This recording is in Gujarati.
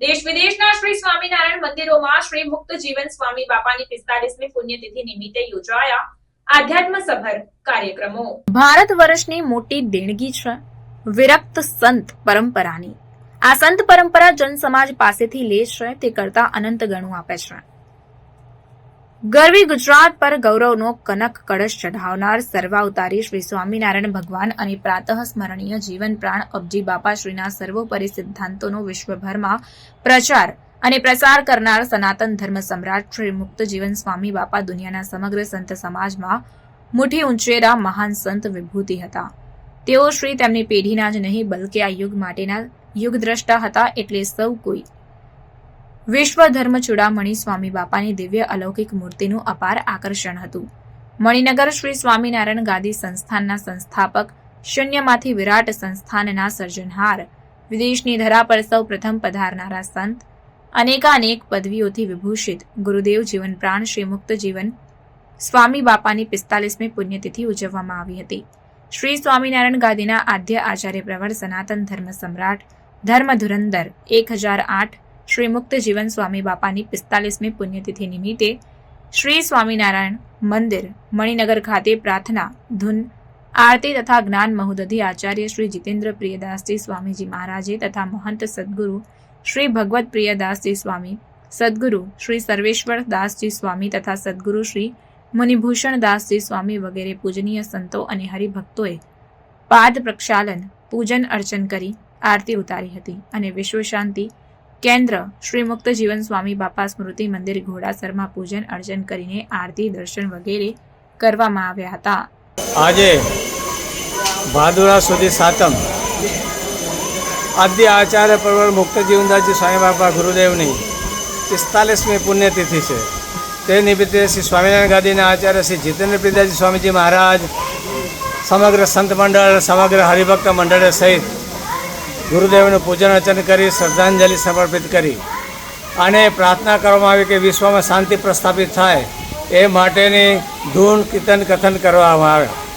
દેશ વિદેશના શ્રી સ્વામિનારાયણ મંદિરોમાં શ્રી મુક્ત જીવન સ્વામી બાપાની પિસ્તાલીસમી પુણ્યતિથિ નિમિત્તે યોજાયા આધ્યાત્મ સભર કાર્યક્રમો. ભારત વર્ષની મોટી દેણગી છે. વિરક્ત સંત પરંપરાની. આ સંત પરંપરા જન સમાજ પાસેથી લે છે. તે કરતા અનંત ગણું આપે છે. ગરવી ગુજરાત પર ગૌરવનો કનક કળશ ચઢાવનાર સર્વાવતારી શ્રી સ્વામિનારાયણ ભગવાન અને પ્રાતઃ સ્મરણીય જીવન પ્રાણ અબજી બાપાશ્રીના સર્વોપરી સિદ્ધાંતોનો વિશ્વભરમાં પ્રચાર અને પ્રસાર કરનાર સનાતન ધર્મ સમ્રાટ શ્રી મુક્ત જીવન સ્વામી બાપા દુનિયાના સમગ્ર સંત સમાજમાં મુઠ્ઠી ઊંચેરા મહાન સંત વિભૂતિ હતા. તેઓ શ્રી તેમની પેઢીના જ નહીં, બલકે આ યુગ માટેના યુગદ્રષ્ટા હતા એટલે સૌ કોઈ વિશ્વ ચૂડામણી સ્વામી બાપાની દિવ્ય અલૌકિક મૂર્તિનું અપાર આકર્ષણ હતું. મણિનગર શ્રી સ્વામિનારાયણ ગાદી સંસ્થાનના સંસ્થાપક, શૂન્યમાંથી વિરાટ સંસ્થાનના સર્જનહાર, વિદેશની ધરા પર સૌ પ્રથમ પધારનારા સંત, અનેકાનેક પદવીઓથી વિભૂષિત ગુરુદેવ જીવન પ્રાણ શ્રી મુક્ત જીવન સ્વામી બાપાની પિસ્તાલીસમી પુણ્યતિથિ ઉજવવામાં આવી હતી. શ્રી સ્વામિનારાયણ ગાદીના આદ્ય આચાર્ય પ્રવર સનાતન ધર્મ સમ્રાટ ધર્મ ધુરંદર એક હજાર આઠ શ્રી મુક્ત જીવન સ્વામી બાપાની પિસ્તાલીસમી પુણ્યતિથિ નિમિત્તે શ્રી સ્વામિનારાયણ મંદિર, મણિનગર ખાતે પ્રાર્થના, ધૂન, આરતી તથા જ્ઞાન મહોદધિ આચાર્ય શ્રી જીતેન્દ્ર પ્રિયદાસજી સ્વામીજી મહારાજે તથા મહંત સદગુરુ શ્રી ભગવત પ્રિયદાસજી સ્વામી, સદગુરુ શ્રી સર્વેશ્વર દાસજી સ્વામી તથા સદગુરુ શ્રી મુનિભૂષણ દાસજી સ્વામી વગેરે પૂજનીય સંતો અને હરિભક્તોએ પાદ પ્રક્ષાલન, પૂજન અર્ચન કરી આરતી ઉતારી હતી અને વિશ્વ શાંતિ કેન્દ્ર. શ્રી મુક્ત જીવન સ્વામી બાપા સ્મૃતિ મંદિર ઘોડાસરમાં પૂજન અર્ચન કરીને આરતી, દર્શન વગેરે કરવામાં આવ્યા હતા. આજે ભાદુરા સુધી સાતમ આદ્ય આચાર્ય પરવર મુક્ત જીવનદાસજી સ્વામી બાપા ગુરુદેવની પિસ્તાલીસમી પુણ્યતિથિ છે. તે નિમિત્તે શ્રી સ્વામિનારાયણ ગાદીના આચાર્ય શ્રી જીતેન્દ્ર પિતાજી સ્વામીજી મહારાજ, સમગ્ર સંત મંડળ, સમગ્ર હરિભક્ત મંડળ સહિત ગુરુદેવનું પૂજન અર્ચન કરી, શ્રદ્ધાંજલિ સમર્પિત કરી અને પ્રાર્થના કરવામાં આવી કે વિશ્વમાં શાંતિ પ્રસ્થાપિત થાય એ માટેની ધૂન કીર્તન કથન કરવામાં આવ્યા